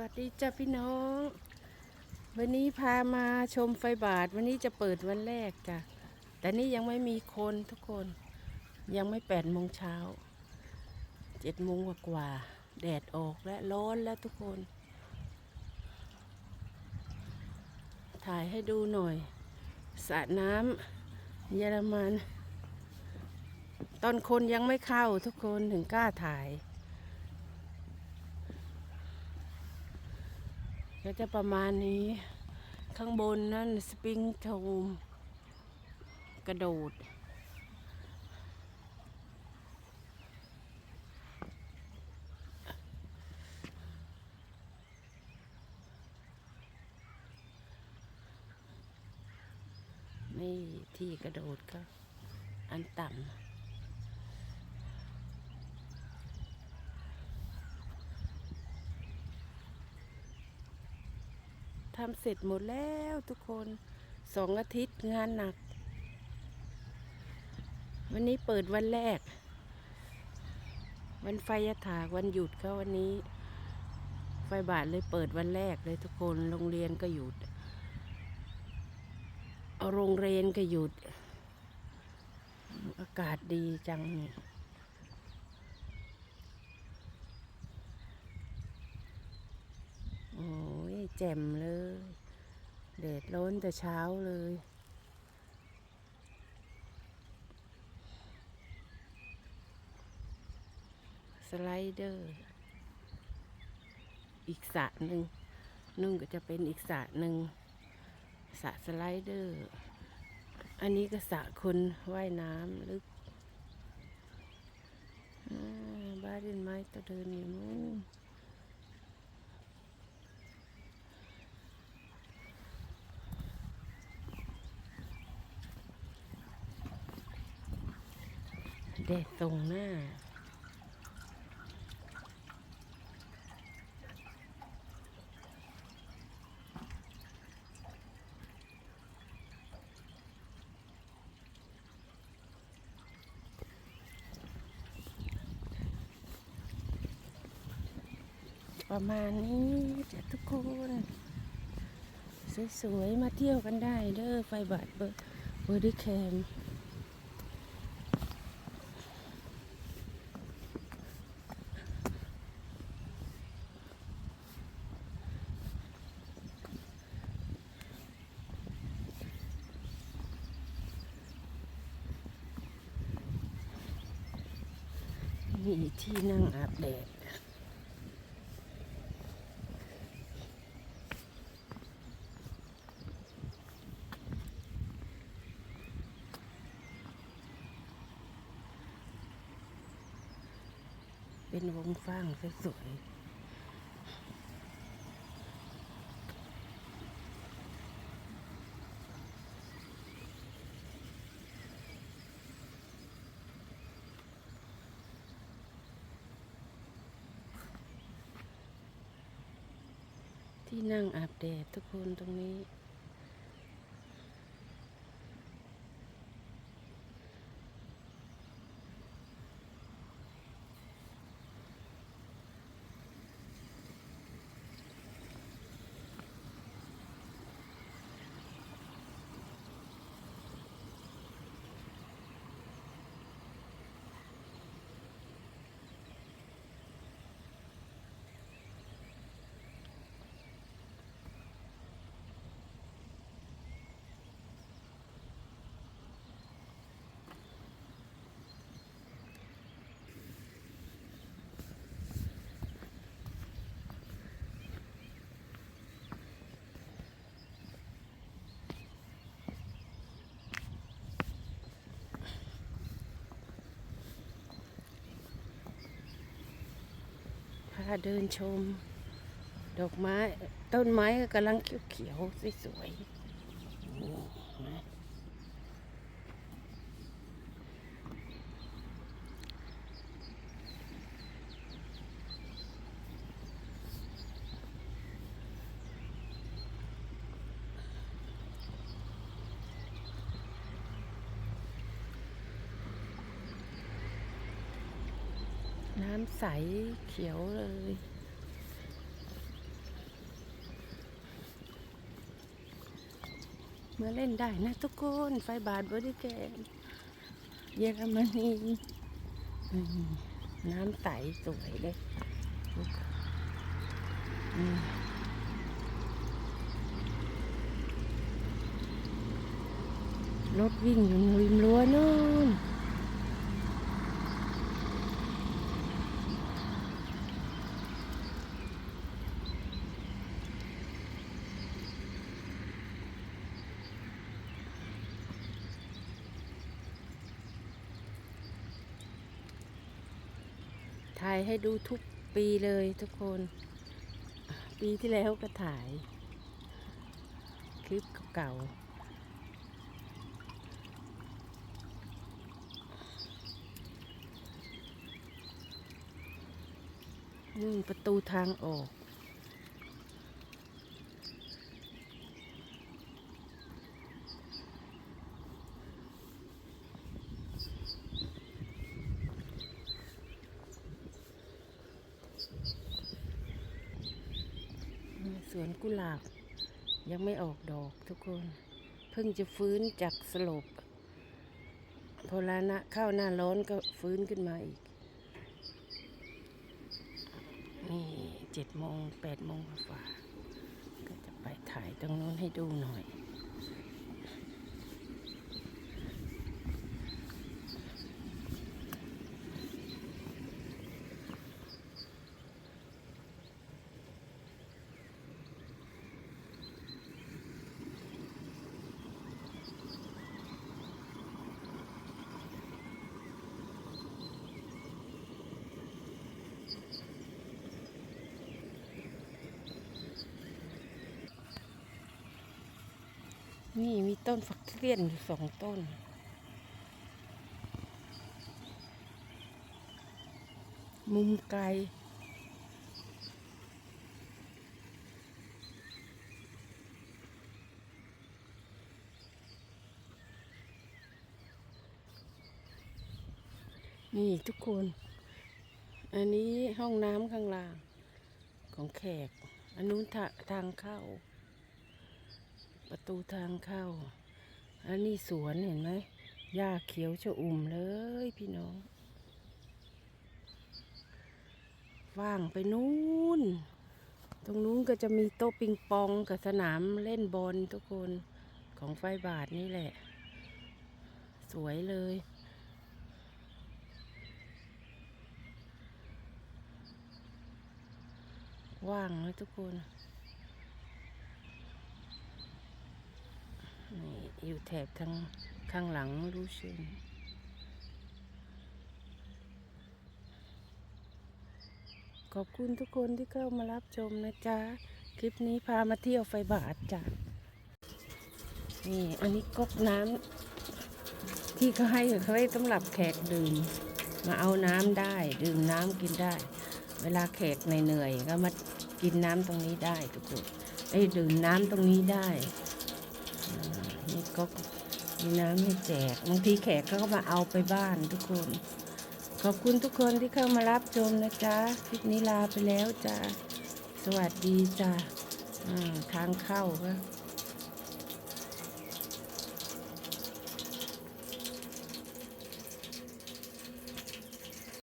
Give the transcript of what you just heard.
วัสดีจ้าพี่น้อง วันนี้พามาชมไฟบาท วันนี้จะเปิดวันแรกจ้ะแต่นี่ยังไม่มีคนทุกคน ยังไม่แปดโมงเช้าเจ็ดโมงกว่าแดดออกและร้อนแล้วทุกคน ถ่ายให้ดูหน่อยสระน้ำเยอรมัน ตอนคนยังไม่เข้าทุกคนถึงกล้าถ่าย ก็จะประมาณนี้ ข้างบนนั่นสปริงโทมกระโดด นี่ที่กระโดดก็อันต่ำ ทำเสร็จหมดแล้วทุกคนสองอาทิตย์งานหนัก วันนี้เปิดวันแรก วันไฟยถากวันหยุดเขาวันนี้ ไฟบาทเลยเปิดวันแรกเลยทุกคนโรงเรียนก็หยุดเอาโรงเรียนก็หยุด อากาศดีจังโอ้ แจ่มเลยแดดร้อนแต่เช้าเลยสไลเดอร์ อีกสระหนึ่งนุ่งก็จะเป็นอีกสระหนึ่งสระสไลเดอร์ อันนี้ก็สระคนว่ายน้ำลึกบ้านเรือนไม้ตะเดินอยู่นู้นแดดตรงหน้า ประมาณนี้จ้ะทุกคน สวยๆ มาเที่ยวกันได้เด้อไฟบัตรเบอร์เบอร์ดิแคม มีที่นั่งอาบแดดเป็นวงฟางสวยๆ ที่นั่งอาบแดดทุกคนตรงนี้าเดินชม ดอกไม้ต้นไม้ก็กำลังเขียวๆสวยๆ น้ำใสเขียวเลย เมื่อเล่นได้นะทุกคน ไฟบาทบริแกนเยอรมนีน้ำใสสวยเลยรถวิ่งอยู่ริมรั้วนู่น ถ่ายให้ดูทุกปีเลยทุกคน ปีที่แล้วก็ถ่าย คลิปเก่าๆนู่นประตูทางออก ส วนกุหลาบ ยังไม่ออกดอกทุกคน เพิ่งจะฟื้นจากสลบพอลานะเข้าหน้าร้อนก็ฟื้นขึ้นมาอีก นี่เจ็ดโมงแปดโมงฝ่าก็จะไปถ่ายตรงโน้นให้ดูหน่อย นี่มีต้นฝักเรียนอยู่สองต้น มุมไกล นี่ทุกคน อันนี้ห้องน้ำข้างล่างของแขก อันนู้นทางเข้า ประตูทางเข้า อันนี้สวนเห็นไหมหญ้าเขียวชอุ่มเลยพี่น้องว่างไปนู้น ตรงนู้นก็จะมีโต๊ะปิงปองกับสนามเล่นบอลทุกคนของไฟบาทนี่แหละ สวยเลย ว่างนะทุกคน นี่อยู่แถบทางข้างหลังรู้ชนขอบคุณทุกคนที่เข้ามารับชมนะจ๊ะ คลิปนี้พามาเที่ยวไฟบาทจ้ะ นี่ อันนี้ก๊อกน้ำที่เขาให้เขาให้สำหรับแขกดื่ม มาเอาน้ำได้ ดื่มน้ำกินได้ เวลาแขกเหนื่อยๆก็มากินน้ำตรงนี้ได้ทุกคนไอ้ดื่มน้ำตรงนี้ได้ ก็มีน้ำให้แจกบางทีแขกเขาก็มาเอาไปบ้านทุกคน ขอบคุณทุกคนที่เข้ามารับชมนะจ๊ะคลิปนี้ลาไปแล้วจ้าสวัสดีจ้าทางเข้าก็